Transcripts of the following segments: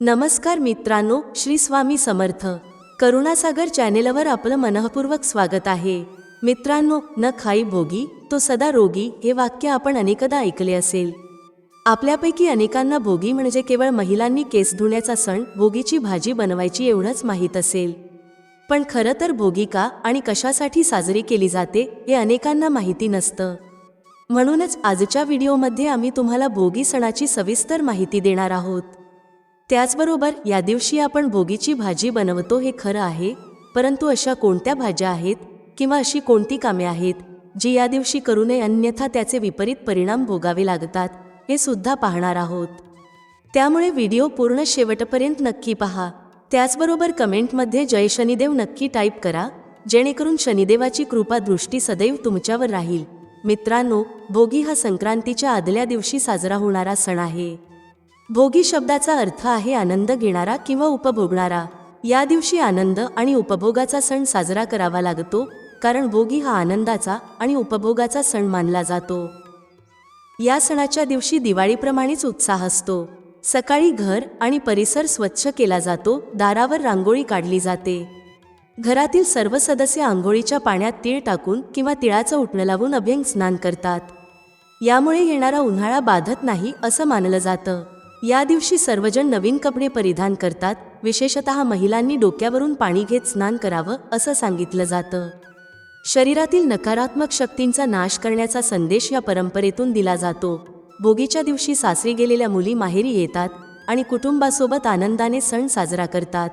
नमस्कार मित्रांनो श्री स्वामी समर्थ. करुणासागर चॅनेलवर आपलं मनःपूर्वक स्वागत आहे. मित्रांनो न खाई भोगी तो सदा रोगी हे वाक्य आपण अनेकदा ऐकले असेल. आपल्यापैकी अनेकांना भोगी म्हणजे केवळ महिलांनी केस धुण्याचा सण भोगीची भाजी बनवायची एवढंच माहीत असेल. पण खरं तर भोगी का आणि कशासाठी साजरी केली जाते हे अनेकांना माहिती नसतं. म्हणूनच आजच्या व्हिडिओमध्ये आम्ही तुम्हाला भोगी सणाची सविस्तर माहिती देणार आहोत. त्याचबरोबर या दिवशी आपण भोगीची भाजी बनवतो हे खरं आहे परंतु अशा कोणत्या भाज्या आहेत किंवा अशी कोणती कामे आहेत जी या दिवशी करू नये अन्यथा त्याचे विपरीत परिणाम भोगावे लागतात हे सुद्धा पाहणार आहोत. त्यामुळे व्हिडिओ पूर्ण शेवटपर्यंत नक्की पहा. त्याचबरोबर कमेंटमध्ये जय शनिदेव नक्की टाईप करा जेणेकरून शनिदेवाची कृपा दृष्टी सदैव तुमच्यावर राहील. मित्रांनो भोगी हा संक्रांतीच्या आदल्या दिवशी साजरा होणारा सण आहे. भोगी शब्दाचा अर्थ आहे आनंद घेणारा किंवा उपभोगणारा. या दिवशी आनंद आणि उपभोगाचा सण साजरा करावा लागतो कारण भोगी हा आनंदाचा आणि उपभोगाचा सण मानला जातो. या सणाच्या दिवशी दिवाळीप्रमाणेच उत्साह असतो. सकाळी घर आणि परिसर स्वच्छ केला जातो दारावर रांगोळी काढली जाते. घरातील सर्व सदस्य आंघोळीच्या पाण्यात तीळ टाकून किंवा तिळाचं उठणं लावून अभ्यंग स्नान करतात. यामुळे येणारा उन्हाळा बाधत नाही असं मानलं जातं. या दिवशी सर्वजण नवीन कपडे परिधान करतात. विशेषतः महिलांनी डोक्यावरून पाणी घेत स्नान करावं असं सांगितलं जातं. शरीरातील नकारात्मक शक्तींचा नाश करण्याचा संदेश या परंपरेतून दिला जातो. भोगीच्या दिवशी सासरी गेलेल्या मुली माहेरी येतात आणि कुटुंबासोबत आनंदाने सण साजरा करतात.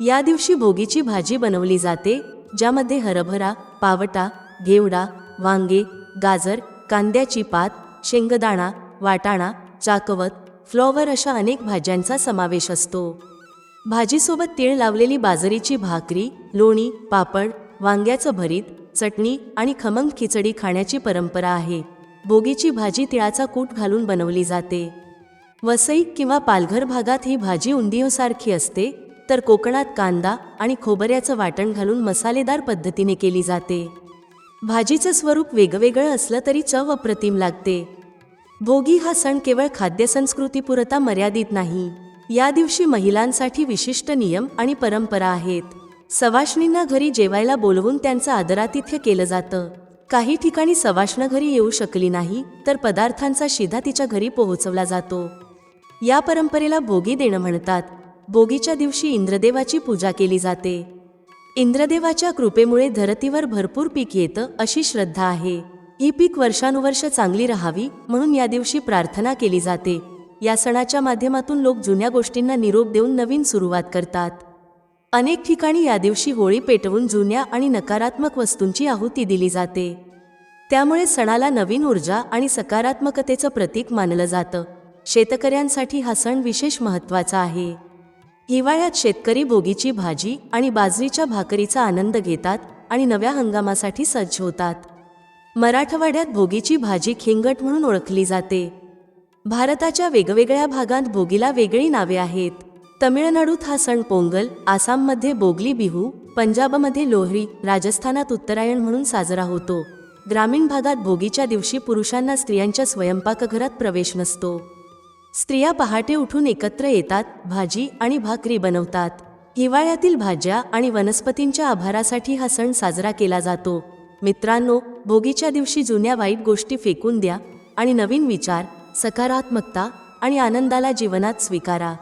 या दिवशी भोगीची भाजी बनवली जाते ज्यामध्ये हरभरा पावटा घेवडा वांगे गाजर कांद्याची पात शेंगदाणा वाटाणा चाकवत फ्लॉवर अशा अनेक भाज्यांचा समावेश असतो. भाजीसोबत तीळ लावलेली बाजरीची भाकरी लोणी पापड वांग्याचं भरीत चटणी आणि खमंग खिचडी खाण्याची परंपरा आहे. बोगीची भाजी तिळाचा कूट घालून बनवली जाते. वसई किंवा पालघर भागात ही भाजी उंदियोसारखी असते तर कोकणात कांदा आणि खोबऱ्याचं वाटण घालून मसालेदार पद्धतीने केली जाते. भाजीचं स्वरूप वेगवेगळं असलं तरी चव अप्रतिम लागते. भोगी हा सण केवळ खाद्यसंस्कृतीपुरता मर्यादित नाही. या दिवशी महिलांसाठी विशिष्ट नियम आणि परंपरा आहेत. सवाष्णींना घरी जेवायला बोलवून त्यांचं आदरातिथ्य केलं जातं. काही ठिकाणी सवाष्ण घरी येऊ शकली नाही तर पदार्थांचा शिधा तिच्या घरी पोहोचवला जातो. या परंपरेला भोगी देणं म्हणतात. भोगीच्या दिवशी इंद्रदेवाची पूजा केली जाते. इंद्रदेवाच्या कृपेमुळे धरतीवर भरपूर पीक येतं अशी श्रद्धा आहे. ही पीक वर्षानुवर्ष चांगली राहावी म्हणून या दिवशी प्रार्थना केली जाते. या सणाच्या माध्यमातून लोक जुन्या गोष्टींना निरोप देऊन नवीन सुरुवात करतात. अनेक ठिकाणी या दिवशी होळी पेटवून जुन्या आणि नकारात्मक वस्तूंची आहुती दिली जाते. त्यामुळे सणाला नवीन ऊर्जा आणि सकारात्मकतेचं प्रतीक मानलं जातं. शेतकऱ्यांसाठी हा सण विशेष महत्त्वाचा आहे. हिवाळ्यात शेतकरी भोगीची भाजी आणि बाजरीच्या भाकरीचा आनंद घेतात आणि नव्या हंगामासाठी सज्ज होतात. मराठवाड्यात भोगीची भाजी खिंगट म्हणून ओळखली जाते. भारताच्या वेगवेगळ्या भागात भोगीला वेगळी नावे आहेत. तमिळनाडूत हा सण पोंगल आसाममध्ये बोगली बिहू पंजाबमध्ये लोहरी राजस्थानात उत्तरायण म्हणून साजरा होतो. ग्रामीण भागात भोगीच्या दिवशी पुरुषांना स्त्रियांच्या स्वयंपाकघरात प्रवेश नसतो. स्त्रिया पहाटे उठून एकत्र येतात भाजी आणि भाकरी बनवतात. हिवाळ्यातील भाज्या आणि वनस्पतींच्या आभारासाठी हा सण साजरा केला जातो. मित्रांनो भोगीच्या दिवशी जुन्या वाईट गोष्टी फेकून द्या आणि नवीन विचार सकारात्मकता आणि आनंदाला जीवनात स्वीकारा.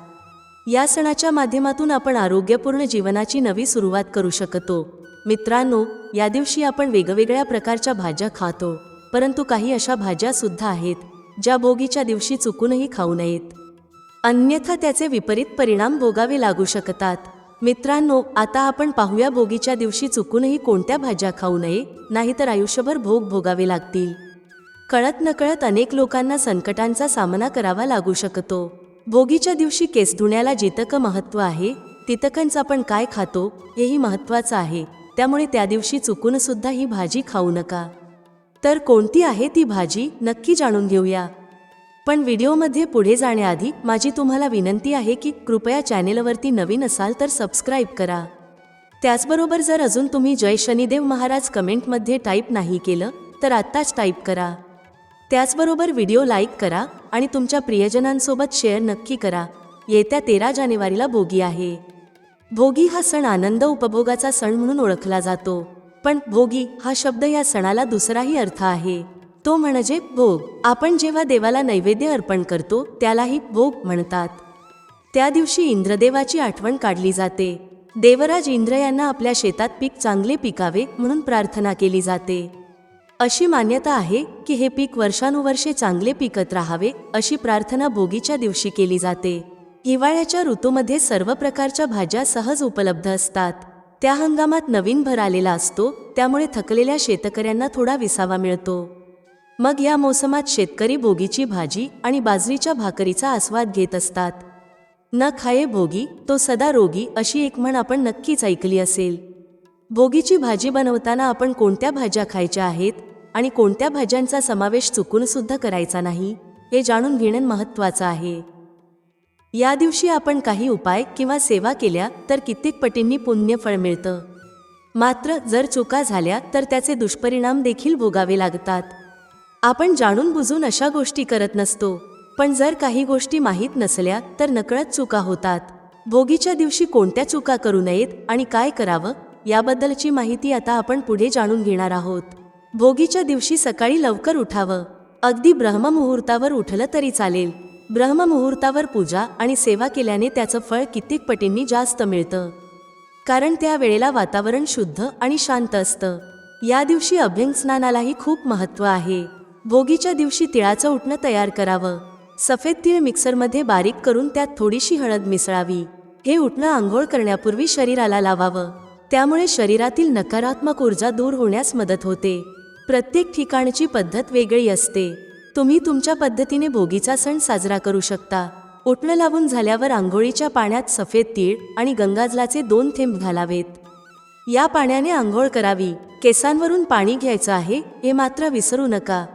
या सणाच्या माध्यमातून आपण आरोग्यपूर्ण जीवनाची नवी सुरुवात करू शकतो. मित्रांनो या दिवशी आपण वेगवेगळ्या प्रकारच्या भाज्या खातो परंतु काही अशा भाज्या सुद्धा आहेत ज्या भोगीच्या दिवशी चुकूनही खाऊ नयेत. अन्यथा त्याचे विपरीत परिणाम भोगावे लागू शकतात. मित्रांनो आता आपण पाहूया भोगीच्या दिवशी चुकूनही कोणत्या भाज्या खाऊ नये नाहीतर आयुष्यभर भोग भोगावे लागतील. कळत नकळत अनेक लोकांना संकटांचा सामना करावा लागू शकतो. भोगीच्या दिवशी केस धुण्याला जितकं महत्त्व आहे तितकंच आपण काय खातो हेही महत्त्वाचं आहे. त्यामुळे त्या दिवशी चुकून सुद्धा ही भाजी खाऊ नका. तर कोणती आहे ती भाजी नक्की जाणून घेऊया. पण व्हिडिओमध्ये पुढे जाण्याआधी माझी तुम्हाला विनंती आहे की कृपया चॅनेलवरती नवीन असाल तर सबस्क्राईब करा. त्याचबरोबर जर अजून तुम्ही जय शनिदेव महाराज कमेंटमध्ये टाईप नाही केलं तर आत्ताच टाईप करा. त्याचबरोबर व्हिडिओ लाईक करा आणि तुमच्या प्रियजनांसोबत शेअर नक्की करा. येत्या तेरा जानेवारीला भोगी आहे. भोगी हा सण आनंद उपभोगाचा सण म्हणून ओळखला जातो. पण भोगी हा शब्द या सणाला दुसराही अर्थ आहे. तो म्हणजे भोग. आपण जेव्हा देवाला नैवेद्य अर्पण करतो त्यालाही भोग म्हणतात. त्या दिवशी इंद्रदेवाची आठवण काढली जाते. देवराज इंद्र यांना आपल्या शेतात पीक चांगले पिकावे म्हणून प्रार्थना केली जाते. अशी मान्यता आहे की हे पीक वर्षानुवर्षे चांगले पिकत राहावे अशी प्रार्थना भोगीच्या दिवशी केली जाते. हिवाळ्याच्या ऋतूमध्ये सर्व प्रकारच्या भाज्या सहज उपलब्ध असतात. त्या हंगामात नवीन भर आलेला असतो त्यामुळे थकलेल्या शेतकऱ्यांना थोडा विसावा मिळतो. मग या मोसमात शेतकरी भोगीची भाजी आणि बाजरीच्या भाकरीचा आस्वाद घेत असतात. न खाये भोगी तो सदा रोगी अशी एक म्हण आपण नक्कीच ऐकली असेल. भोगीची भाजी बनवताना आपण कोणत्या भाज्या खायच्या आहेत आणि कोणत्या भाज्यांचा समावेश चुकून सुद्धा करायचा नाही हे जाणून घेणं महत्त्वाचं आहे. या दिवशी आपण काही उपाय किंवा सेवा केल्या तर कित्येक पटींनी पुण्यफळ मिळतं. मात्र जर चुका झाल्या तर त्याचे दुष्परिणाम देखील भोगावे लागतात. आपण जाणून बुजून अशा गोष्टी करत नसतो. पण जर काही गोष्टी माहीत नसल्या तर नकळत चुका होतात. भोगीच्या दिवशी कोणत्या चुका करू नयेत आणि काय करावं याबद्दलची माहिती आता आपण पुढे जाणून घेणार आहोत. भोगीच्या दिवशी सकाळी लवकर उठावं. अगदी ब्रह्ममुहूर्तावर उठलं तरी चालेल. ब्रह्ममुहूर्तावर पूजा आणि सेवा केल्याने त्याचं फळ कित्येक पटींनी जास्त मिळतं. कारण त्या वेळेला वातावरण शुद्ध आणि शांत असतं. या दिवशी अभ्यंग स्नानालाही खूप महत्त्व आहे. भोगीच्या दिवशी तिळाचं उठणं तयार करावं. सफेद तीळ मिक्सरमध्ये बारीक करून त्यात थोडीशी हळद मिसळावी. हे उठणं आंघोळ करण्यापूर्वी शरीराला लावावं. त्यामुळे शरीरातील नकारात्मक ऊर्जा दूर होण्यास मदत होते. प्रत्येक ठिकाणची पद्धत वेगळी असते. तुम्ही तुमच्या पद्धतीने भोगीचा सण साजरा करू शकता. उठणं लावून झाल्यावर आंघोळीच्या पाण्यात सफेद तीळ आणि गंगाजलाचे दोन थेंब घालावेत. या पाण्याने आंघोळ करावी. केसांवरून पाणी घ्यायचं आहे हे मात्र विसरू नका.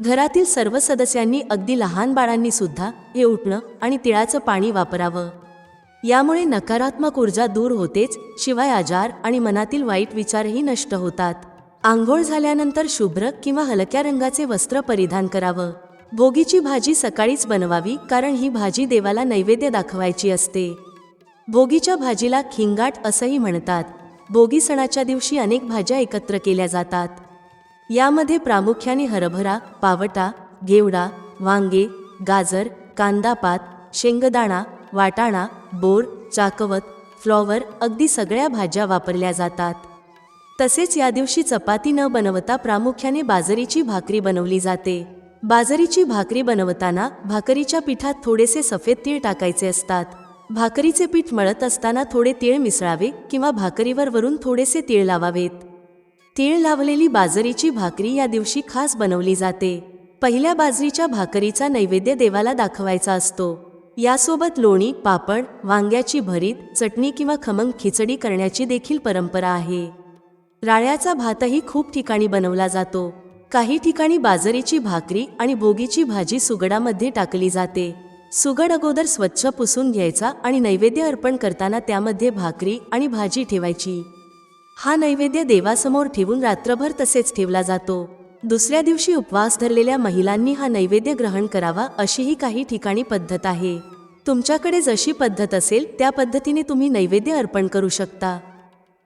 घरातील सर्व सदस्यांनी अगदी लहान बाळांनी सुद्धा हे उठणं आणि तिळाचं पाणी वापरावं. यामुळे नकारात्मक ऊर्जा दूर होतेच शिवाय आजार आणि मनातील वाईट विचारही नष्ट होतात. आंघोळ झाल्यानंतर शुभ्र किंवा हलक्या रंगाचे वस्त्र परिधान करावं. भोगीची भाजी सकाळीच बनवावी कारण ही भाजी देवाला नैवेद्य दाखवायची असते. भोगीच्या भाजीला खिंगाट असंही म्हणतात. भोगी सणाच्या दिवशी अनेक भाज्या एकत्र केल्या जातात. यामध्ये प्रामुख्याने हरभरा पावटा घेवडा वांगे गाजर कांदापात शेंगदाणा वाटाणा बोर चाकवत फ्लॉवर अगदी सगळ्या भाज्या वापरल्या जातात. तसेच या दिवशी चपाती न बनवता प्रामुख्याने बाजरीची भाकरी बनवली जाते. बाजरीची भाकरी बनवताना भाकरीच्या पिठात थोडेसे सफेद तीळ टाकायचे असतात. भाकरीचे पीठ मळत असताना थोडे तीळ मिसळावे किंवा भाकरीवर वरून थोडेसे तीळ लावावेत. तीळ लावलेली बाजरीची भाकरी या दिवशी खास बनवली जाते. पहिल्या बाजरीच्या भाकरीचा नैवेद्य देवाला दाखवायचा असतो. यासोबत लोणी पापड वांग्याची भरीत चटणी किंवा खमंग खिचडी करण्याची देखील परंपरा आहे. राळ्याचा भातही खूप ठिकाणी बनवला जातो. काही ठिकाणी बाजरीची भाकरी आणि भोगीची भाजी सुगडामध्ये टाकली जाते. सुगड अगोदर स्वच्छ पुसून घ्यायचा आणि नैवेद्य अर्पण करताना त्यामध्ये भाकरी आणि भाजी ठेवायची. हा नैवेद्य देवासमोर ठेवून रात्रभर तसेच ठेवला जातो. दुसऱ्या दिवशी उपवास धरलेल्या महिलांनी हा नैवेद्य ग्रहण करावा अशीही काही ठिकाणी पद्धत आहे. तुमच्याकडे जशी पद्धत असेल त्या पद्धतीने तुम्ही नैवेद्य अर्पण करू शकता.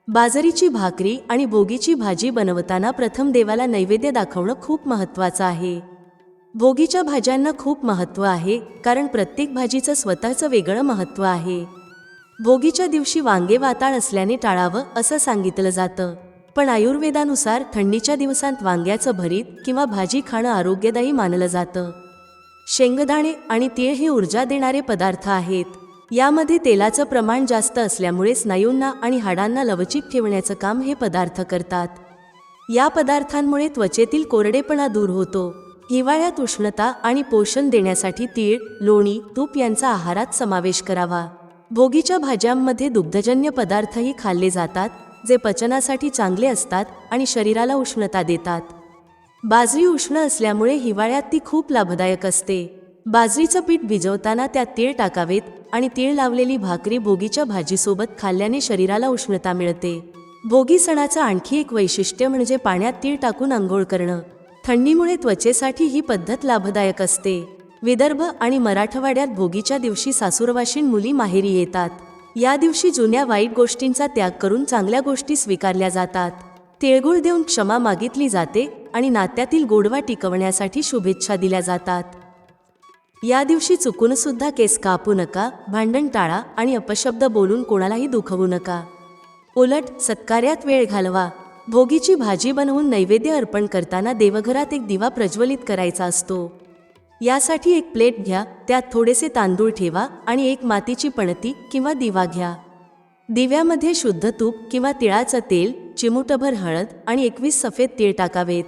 बाजरीची भाकरी आणि भोगीची भाजी बनवताना प्रथम देवाला नैवेद्य दाखवणं खूप महत्त्वाचं आहे. भोगीच्या भाज्यांना खूप महत्त्व आहे कारण प्रत्येक भाजीचं स्वतःचं वेगळं महत्त्व आहे. भोगीच्या दिवशी वांगे वाताळ असल्याने टाळावं असं सांगितलं जातं. पण आयुर्वेदानुसार थंडीच्या दिवसांत वांग्याचं भरीत किंवा भाजी खाणं आरोग्यदायी मानलं जातं. शेंगदाणे आणि तीळ हे ऊर्जा देणारे पदार्थ आहेत. यामध्ये तेलाचं प्रमाण जास्त असल्यामुळे स्नायूंना आणि हाडांना लवचिक ठेवण्याचं काम हे पदार्थ करतात. या पदार्थांमुळे त्वचेतील कोरडेपणा दूर होतो. हिवाळ्यात उष्णता आणि पोषण देण्यासाठी तीळ लोणी तूप यांचा आहारात समावेश करावा. भोगीच्या भाज्यांमध्ये दुग्धजन्य पदार्थही खाल्ले जातात जे पचनासाठी चांगले असतात आणि शरीराला उष्णता देतात. बाजरी उष्ण असल्यामुळे हिवाळ्यात ती खूप लाभदायक असते. बाजरीचं पीठ भिजवताना त्यात तीळ टाकावेत आणि तीळ लावलेली भाकरी भोगीच्या भाजीसोबत खाल्ल्याने शरीराला उष्णता मिळते. भोगी सणाचं आणखी एक वैशिष्ट्य म्हणजे पाण्यात तीळ टाकून आंघोळ करणं. थंडीमुळे त्वचेसाठी ही पद्धत लाभदायक असते. विदर्भ आणि मराठवाड्यात भोगीच्या दिवशी सासूरवाशीण मुली माहेरी येतात. या दिवशी जुन्या वाईट गोष्टींचा त्याग करून चांगल्या गोष्टी स्वीकारल्या जातात. तिळगुळ देऊन क्षमा मागितली जाते आणि नात्यातील गोडवा टिकवण्यासाठी शुभेच्छा दिल्या जातात. या दिवशी चुकून सुद्धा केस कापू नका भांडण टाळा आणि अपशब्द बोलून कोणालाही दुखवू नका. उलट सत्कार्यात वेळ घालवा. भोगीची भाजी बनवून नैवेद्य अर्पण करताना देवघरात एक दिवा प्रज्वलित करायचा असतो. यासाठी एक प्लेट घ्या त्यात थोडेसे तांदूळ ठेवा आणि एक मातीची पणती किंवा दिवा घ्या. दिव्यामध्ये शुद्ध तूप किंवा तिळाचं तेल चिमुटभर हळद आणि एकवीस सफेद तीळ टाकावेत.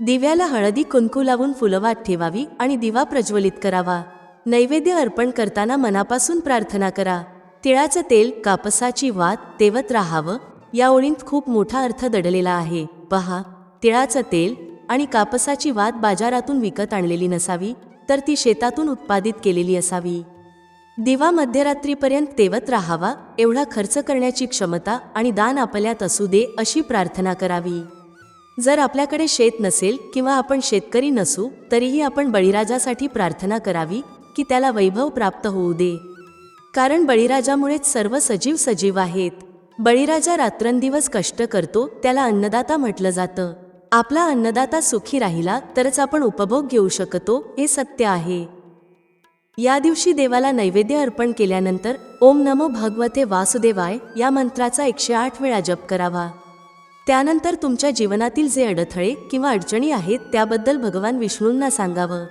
दिव्याला हळदी कुंकू लावून फुलवात ठेवावी आणि दिवा प्रज्वलित करावा. नैवेद्य अर्पण करताना मनापासून प्रार्थना करा. तिळाचं तेल कापसाची वात तेवत राहावं या ओळींत खूप मोठा अर्थ दडलेला आहे. पहा तिळाचं तेल आणि कापसाची वात बाजारातून विकत आणलेली नसावी तर ती शेतातून उत्पादित केलेली असावी. दिवा मध्यरात्रीपर्यंत तेवत राहावा एवढा खर्च करण्याची क्षमता आणि दान आपल्यात असू दे अशी प्रार्थना करावी. जर आपल्याकडे शेत नसेल किंवा आपण शेतकरी नसू तरीही आपण बळीराजासाठी प्रार्थना करावी की त्याला वैभव प्राप्त होऊ दे. कारण बळीराजामुळेच सर्व सजीव सजीव आहेत. बळीराजा रात्रंदिवस कष्ट करतो त्याला अन्नदाता म्हटलं जातं. आपला अन्नदाता सुखी राहिला तरच आपण उपभोग घेऊ शकतो हे सत्य आहे. या दिवशी देवाला नैवेद्य अर्पण केल्यानंतर ओम नमो भगवते वासुदेवाय या मंत्राचा एकशे आठ वेळा जप करावा. त्यानंतर तुमच्या जीवनातील जे अडथळे किंवा अडचणी आहेत त्याबद्दल भगवान विष्णूंना सांगावं.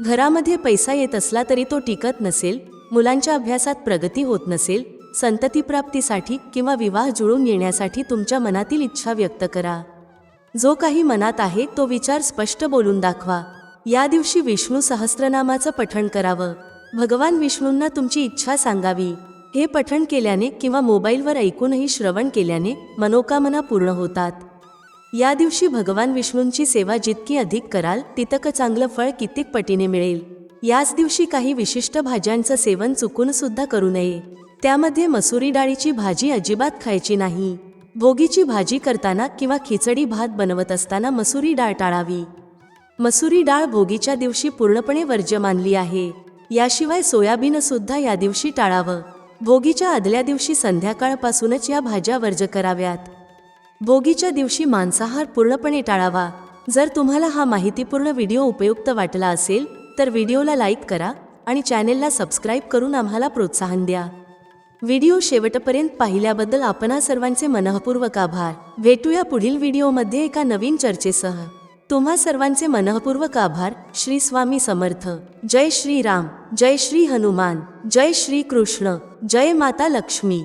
घरामध्ये पैसा येत असला तरी तो टिकत नसेल मुलांच्या अभ्यासात प्रगती होत नसेल संततीप्राप्तीसाठी किंवा विवाह जुळून येण्यासाठी तुमच्या मनातील इच्छा व्यक्त करा. जो काही मनात आहे तो विचार स्पष्ट बोलून दाखवा. या दिवशी विष्णू सहस्रनामाचं पठण करावं. भगवान विष्णूंना तुमची इच्छा सांगावी. हे पठण केल्याने किंवा मोबाईलवर ऐकूनही श्रवण केल्याने मनोकामना पूर्ण होतात. या दिवशी भगवान विष्णूंची सेवा जितकी अधिक कराल तितकं चांगलं फळ कित्येक पटीने मिळेल. याच दिवशी काही विशिष्ट भाज्यांचं सेवन चुकून सुद्धा करू नये. त्यामध्ये मसुरी डाळीची भाजी अजिबात खायची नाही. भोगीची भाजी करताना किंवा खिचडी भात बनवत असताना मसुरी डाळ टाळावी. मसुरी डाळ भोगीच्या दिवशी पूर्णपणे वर्ज्य मानली आहे. याशिवाय सोयाबीन सुद्धा या दिवशी टाळावं. भोगीच्या आदल्या दिवशी संध्याकाळपासूनच या भाज्या वर्ज कराव्यात. भोगीच्या दिवशी मांसाहार पूर्णपणे टाळावा. जर तुम्हाला हा माहितीपूर्ण व्हिडिओ उपयुक्त वाटला असेल तर व्हिडिओला लाईक करा आणि चॅनेलला सबस्क्राईब करून आम्हाला प्रोत्साहन द्या. व्हिडिओ शेवटपर्यंत पाहिल्याबद्दल आपणा सर्वांचे मनःपूर्वक आभार. भेटूया पुढील व्हिडिओमध्ये एका नवीन चर्चेसह. तुम्हा सर्वांचे मनःपूर्वक आभार. श्री स्वामी समर्थ. जय श्री राम. जय श्री हनुमान. जय श्री कृष्ण. जय माता लक्ष्मी.